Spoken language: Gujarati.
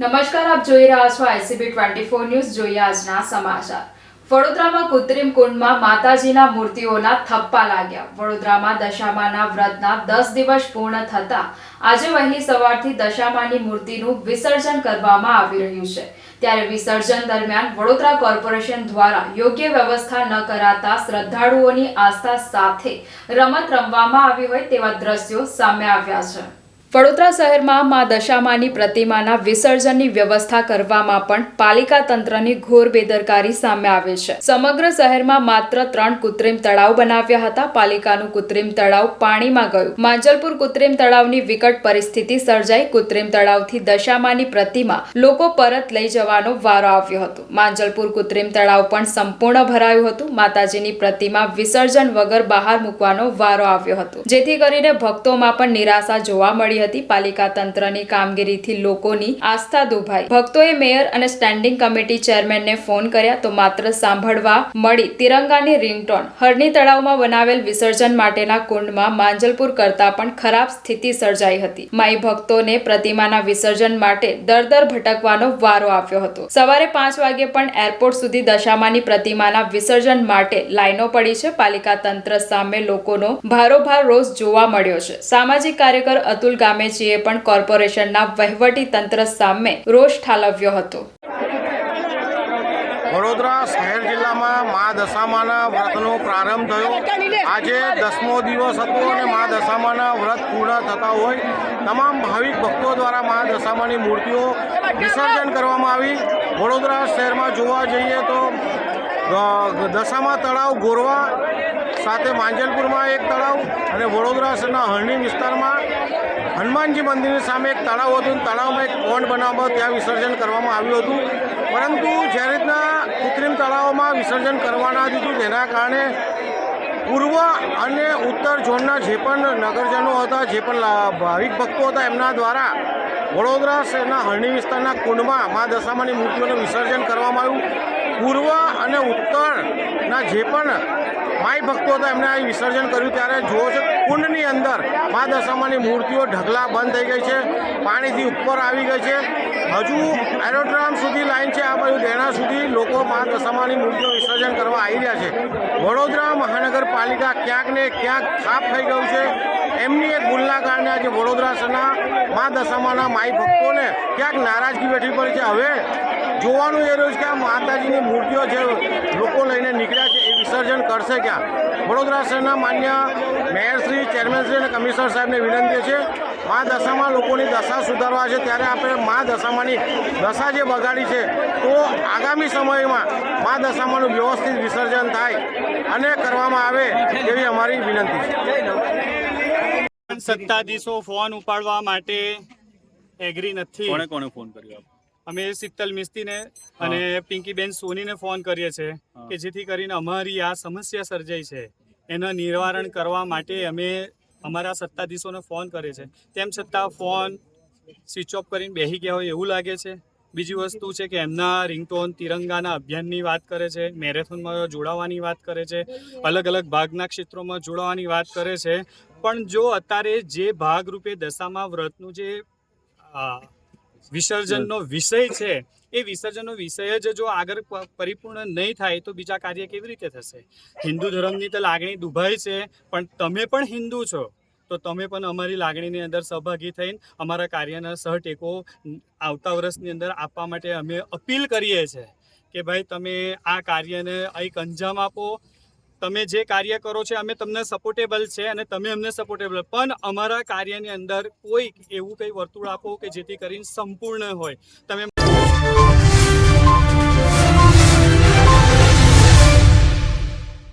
નમસ્કાર, આપ જોઈ રહ્યા છો આઈસીબી ટ્વેન્ટી ફોર ન્યૂઝ જોઈએ આજના સમાચાર. વડોદરામાં કૃત્રિમ કુંડમાં માતાજીના મૂર્તિઓના થપ્પા લાગ્યા. વડોદરામાં દશામાના વ્રતના દસ દિવસ પૂર્ણ થતા આજે વહેલી સવારથી દશામાની મૂર્તિનું વિસર્જન કરવામાં આવી રહ્યું છે. ત્યારે વિસર્જન દરમિયાન વડોદરા કોર્પોરેશન દ્વારા યોગ્ય વ્યવસ્થા ન કરાતા શ્રદ્ધાળુઓની આસ્થા સાથે રમત રમવામાં આવી હોય તેવા દ્રશ્યો સામે આવ્યા છે. વડોદરા શહેરમાં મા દશામાની પ્રતિમાના વિસર્જનની વ્યવસ્થા કરવામાં પણ પાલિકા તંત્રની ઘોર બેદરકારી સામે આવે છે. સમગ્ર શહેરમાં માત્ર ત્રણ કૃત્રિમ તળાવ બનાવ્યા હતા. પાલિકાનું કૃત્રિમ તળાવ પાણીમાં ગયું. માંજલપુર કૃત્રિમ તળાવની વિકટ પરિસ્થિતિ સર્જાઈ. કૃત્રિમ તળાવથી દશામાની પ્રતિમા લોકો પરત લઈ જવાનો વારો આવ્યો હતો. માંજલપુર કૃત્રિમ તળાવ પણ સંપૂર્ણ ભરાયું હતું. માતાજીની પ્રતિમા વિસર્જન વગર બહાર મૂકવાનો વારો આવ્યો હતો. જેથી કરીને ભક્તોમાં પણ નિરાશા જોવા મળી હતી પાલિકા તંત્રની કામગીરીથી લોકોની આસ્થા દુભાઈ. ભક્તોએ મેયર અને સ્ટેન્ડિંગ કમિટી ચેરમેનને ફોન કર્યા તો માત્ર સાંભળવા મળી તિરંગાની રિંગટોન. હરની તળાવમાં બનાવેલ વિસર્જન માટેના કુંડમાં માંજલપુર કરતા પણ ખરાબ સ્થિતિ સર્જાઈ હતી. માઈ ભક્તોને પ્રતિમાના વિસર્જન માટે દર ભટકવાનો વારો આવ્યો હતો. સવારે પાંચ વાગે પણ એરપોર્ટ સુધી દશામાની પ્રતિમાના વિસર્જન માટે લાઈનો પડી છે. પાલિકા તંત્ર સામે લોકોનો ભારોભાર રોષ જોવા મળ્યો છે. સામાજિક કાર્યકર અતુલ ગામેચીએ પણ કોર્પોરેશનના વહીવટી તંત્ર સામે રોષ ઠાલવ્યો હતો. વડોદરા શહેર જિલ્લામાં મા દશામાના વ્રતનો પ્રારંભ થયો. આજે દસમો દિવસ હતો અને મા દશામાના વ્રત પૂર્ણ થતા હોય, તમામ ભાવિક ભક્તો દ્વારા મા દશામાની મૂર્તિઓ વિસર્જન કરવામાં આવી. વડોદરા શહેરમાં જોવા જઈએ તો દશામા તળાવ ગોરવા, સાથે માંજલપુરમાં એક તળાવ અને વડોદરા શહેરના હરણી વિસ્તારમાં હનુમાનજી મંદિરની સામે એક તળાવ હતું. તળાવમાં એક પોન્ડ બનાવવામાં ત્યાં વિસર્જન કરવામાં આવ્યું હતું. પરંતુ જે રીતના કૃત્રિમ તળાવોમાં વિસર્જન કરવા ના દીધું તેના કારણે પૂર્વ અને ઉત્તર ઝોનના જે પણ નગરજનો હતા, જે પણ ભાવિક ભક્તો હતા, એમના દ્વારા વડોદરા શહેરના હરણી વિસ્તારના કુંડમાં મા દશામાની મૂર્તિઓનું વિસર્જન કરવામાં આવ્યું. પૂર્વ અને ઉત્તરના જે પણ માય ભક્તો હતા, એમને અહીં વિસર્જન કર્યું. ત્યારે જુઓ છો કુંડની અંદર મા દશામાની મૂર્તિઓ ઢગલા બંધ થઈ ગઈ છે, પાણીથી ઉપર આવી ગઈ છે. હજુ એરોડ્રામ સુધી લાઈન છે આ બાજુ દેણા સુધી લોકો મા દશામાની મૂર્તિઓ વિસર્જન કરવા આવી રહ્યા છે. વડોદરા મહાનગરપાલિકા ક્યાંક ને ક્યાંક થાપ થઈ ગયું છે. એમની એક ભૂલના કારણે આજે વડોદરા શહેરના મા દશામાના માઈ ભક્તોને ક્યાંક નારાજગી બેઠી પડી છે. હવે જોવાનું એ રહ્યું છે કે આ માતાજીની મૂર્તિઓ જે લોકો લઈને નીકળ્યા છે એ વિસર્જન કરશે ક્યાં? વડોદરા શહેરના માન્ય મેયરશ્રી ચેરમેનશ્રી અને કમિશનર સાહેબને વિનંતી છે મા દશામાં લોકોની દશા સુધારવા છે. ત્યારે આપણે મા દશામાની દશા જે બગાડી છે તો આગામી સમયમાં મા દશામાનું વ્યવસ્થિત વિસર્જન થાય અને કરવામાં આવે તેવી અમારી વિનંતી છે. સત્તાધીશો ફોન ઉપાડવા માટે એગ્રી નથી. કોને કોને ફોન કર્યો? અમે શીતલ મિસ્તીને અને પિંકીબેન સોનીને ફોન કરીએ છીએ કે જેથી કરીને અમારી આ સમસ્યા સર્જાઈ છે. એના નિવારણ કરવા માટે અમે અમારા સત્તાધીશોને ફોન કરે છે તેમ છતાં ફોન સ્વિચ ઓફ કરીને બેસી ગયા હોય એવું લાગે છે. બીજી વસ્તુ છે કે એમના રિંગટોન તિરંગાના અભિયાનની વાત કરે છે મેરેથોનમાં જોડાવાની વાત કરે છે અલગ અલગ ભાગના ક્ષેત્રોમાં જોડાવાની વાત કરે છે. પણ જો અત્યારે જે ભાગરૂપે દશામાં વ્રતનું જે વિસર્જનનો વિષય છે. એ વિસર્જનનો વિષય જ જો આગળ પરિપૂર્ણ નહીં થાય તો બીજા કાર્ય કેવી રીતે થશે? હિન્દુ ધર્મની તો લાગણી દુભાઈ છે, પણ તમે પણ હિન્દુ છો. તો તમે પણ અમારી લાગણીની અંદર સહભાગી થઈને અમારા કાર્યના સહટેકો આવતા વર્ષની અંદર આપવા માટે અમે અપીલ કરીએ છીએ કે ભાઈ તમે આ કાર્યને એક અંજામ આપો તમે જે કાર્ય કરો છો, અમે તમને સપોર્ટેબલ છે અને તમે અમને સપોર્ટેબલ પણ અમારા કાર્યની અંદર કોઈક એવું કંઈ વર્તુળ આપો કે જેથી કરીને સંપૂર્ણ હોય. તમે